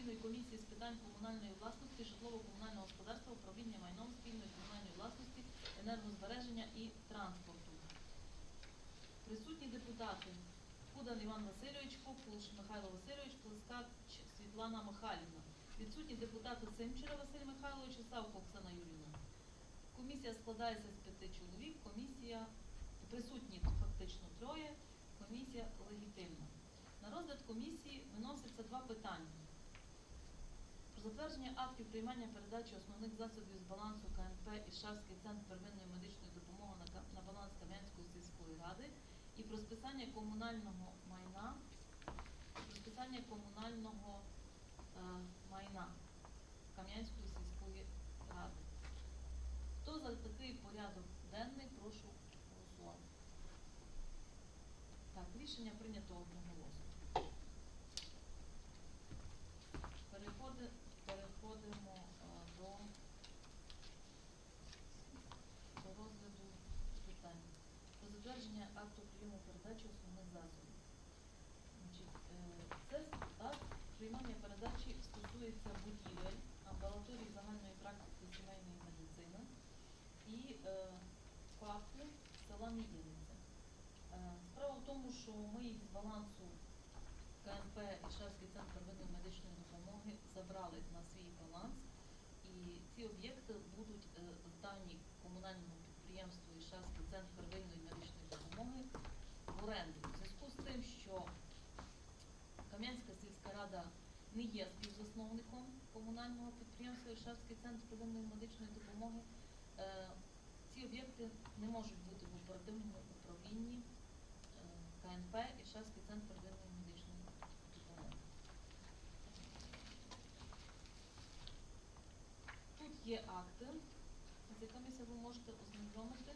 постійної комісії з питань комунальної власності, житлово-комунального господарства, управління майном спільної комунальної власності, енергозбереження і транспорту. Присутні депутати Кудан Іван Васильович, Кукуш Михайло Васильович, Плескач Світлана Михайлівна. Відсутні депутати Симчера Василь Михайлович і Савко Оксана Юрівна. Комісія складається з п'яти чоловік, комісія присутні фактично троє, комісія легітимна. На розгляд комісії виносяться два питання. Затвердження актів приймання передачі основних засобів з балансу КНП і Шарський центр первинної медичної допомоги на баланс Кам'янської сільської ради і про списання комунального майна, про списання комунального е, майна Кам'янської сільської ради. Хто за такий порядок денний, прошу голосувати. Так, рішення прийнято одноголосно. Переходимо е, до, розгляду питань. Про затвердження акту прийому передачі основних засобів. Значить, е, це акт приймання передачі стосується будівель, амбулаторії загальної практики сімейної медицини і е, ФАПу села Мідіниця. Е, Справа в тому, що ми їх з балансу КНП і Шевський центр первинної медичної допомоги забрали на свій баланс, і ці об'єкти будуть е, здані комунальному підприємству Ішевський центр первинної медичної допомоги в оренду. У зв'язку з тим, що Кам'янська сільська рада не є співзасновником комунального підприємства Ішевський центр первинної медичної допомоги, е, ці об'єкти не можуть бути в оперативному управлінні е, КНП і Шевський центр первинної медичної допомоги. Тут є акти, з якими ви можете ознайомити.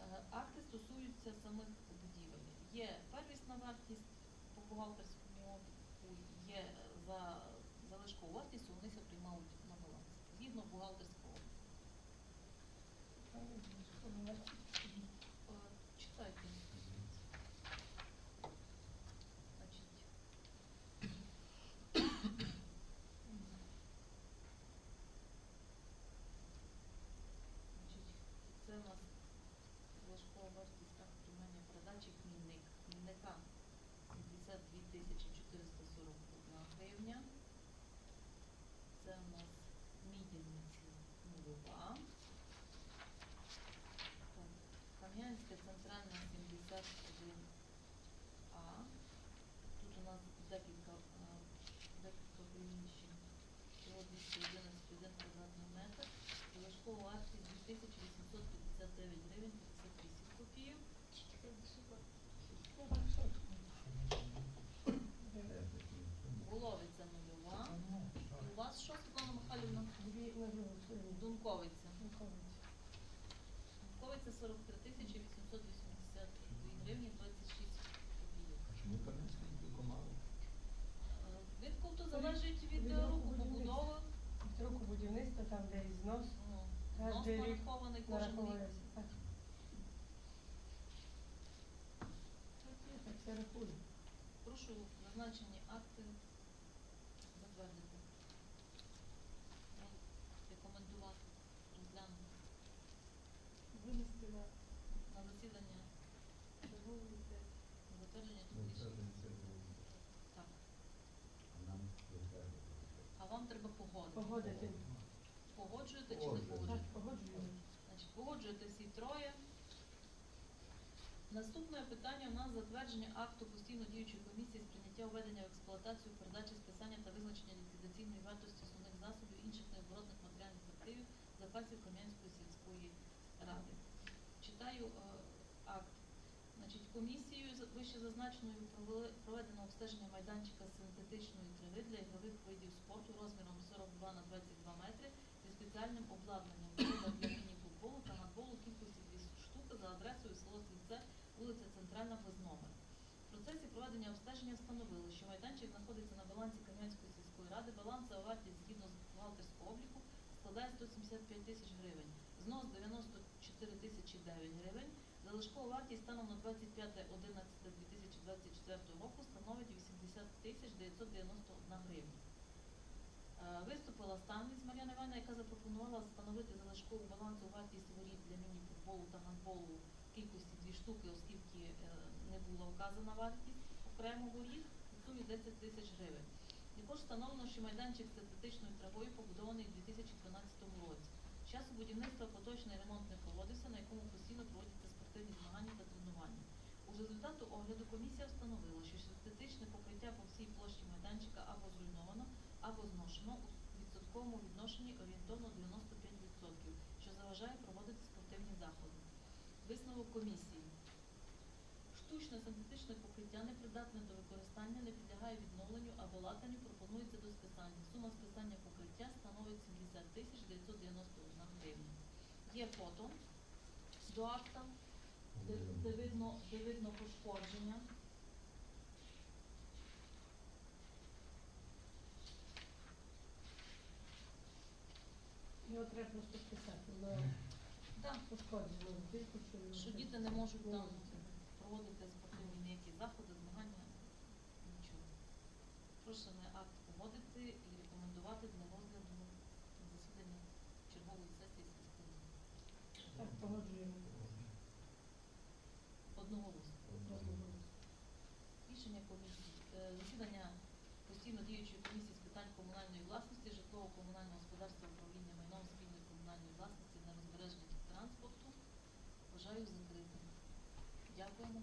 Е, Акти стосуються самих будівель. Є первісна вартість по бухгалтерському є е, за залишкову вартість, вони все приймають на баланс. Згідно бухгалтерського обліку. Е, Читайте. Значить, значить, це у нас залишкова вартість так приймання передачі хмільник. Хмільника 72 тисячі 441 гривня. Це у нас мідільниці Так, Кам'янська центральна 71А. Тут у нас декілька, декілька приміщень. Всього 211 квадратний метр. Залишкова вартість 2859 гривень 58 копійок. Головиця нульова. І у вас що, Світлана Михайлівна? Дунковиця. Дунковиця Дунковиця 43 тисячі 882 гривні 26 копійок. Чому Кам'янський тільки мало? Відкуп то залежить від е, руху побудови. Року будівництва, там де і знос, Ну, знос нарахований кожен рік. Так. Так, так все рахую. Прошу зазначені акти затвердити. Ну, Рекомендувати, розглянути Винести на на засідання чергову сесію. на затвердження Ну, цього це рішення. не це було. Так. А вам треба погодити. Погодити. Погоджуєте чи не. Погоджуєте? погоджую. Значить, погоджуєте всі троє. Наступне питання у нас затвердження акту постійно діючої комісії з прийняття введення в експлуатацію, передачі, списання та визначення ліквідаційної вартості основних засобів інших необоротних матеріальних активів запасів Кам'янської сільської ради. Читаю е. Значить, комісією вище зазначеною проведено обстеження майданчика синтетичної трави для ігрових видів спорту розміром 42 на 22 метри зі спеціальним обладнанням для міні-футболу та гандболу кількості 2 штуки за адресою село Сільце, вулиця Центральна без номера. В процесі проведення обстеження встановили, що майданчик знаходиться на балансі Кам'янської сільської ради. Балансова вартість згідно з бухгалтерського обліку складає 175 тисяч гривень, знос 94 тисячі 9 гривень. Залишкова вартість станом на 25.11.2024 року становить 80 тисяч 991 гривня. Е, Виступила Станвіць Мар'яна Івановна, яка запропонувала встановити залишкову балансову вартість воріт для міні-футболу та гандболу в кількості дві штуки, оскільки е, не була вказана вартість окремо воріт у сумі 10 тисяч гривень. Також встановлено, що майданчик з синтетичною травою побудований у 2012 році. З часу будівництва поточний ремонт не проводився, на якому постійно проводяться спортивні змагання та тренування. У результату огляду комісія встановила, що синтетичне покриття по всій площі майданчика або зруйновано, або зношено у відсотковому відношенні орієнтовно 95%, що заважає проводити спортивні заходи. Висновок комісії. Штучне синтетичне покриття непридатне до використання, не підлягає відновленню або латанню, пропонується до списання. Сума списання покриття становить 70 тисяч 991 гривня. Є фото до акта, де, де видно, де видно пошкодження. Його треба просто писати, воно Так, пошкоджено, що що діти не можуть там проводити спортивні ніякі заходи, змагання, нічого. Прошу на акт погодити і рекомендувати для розгляду на засідання чергової сесії сільської ради. Так, погоджуємо. Одноголосно. Одноголосно. Рішення комісії. Е, Засідання постійно діючої комісії з питань комунальної власності, житлово-комунального господарства, управління майном спільної комунальної власності на розбереження транспорту. Вважаю закритим. Дякуємо.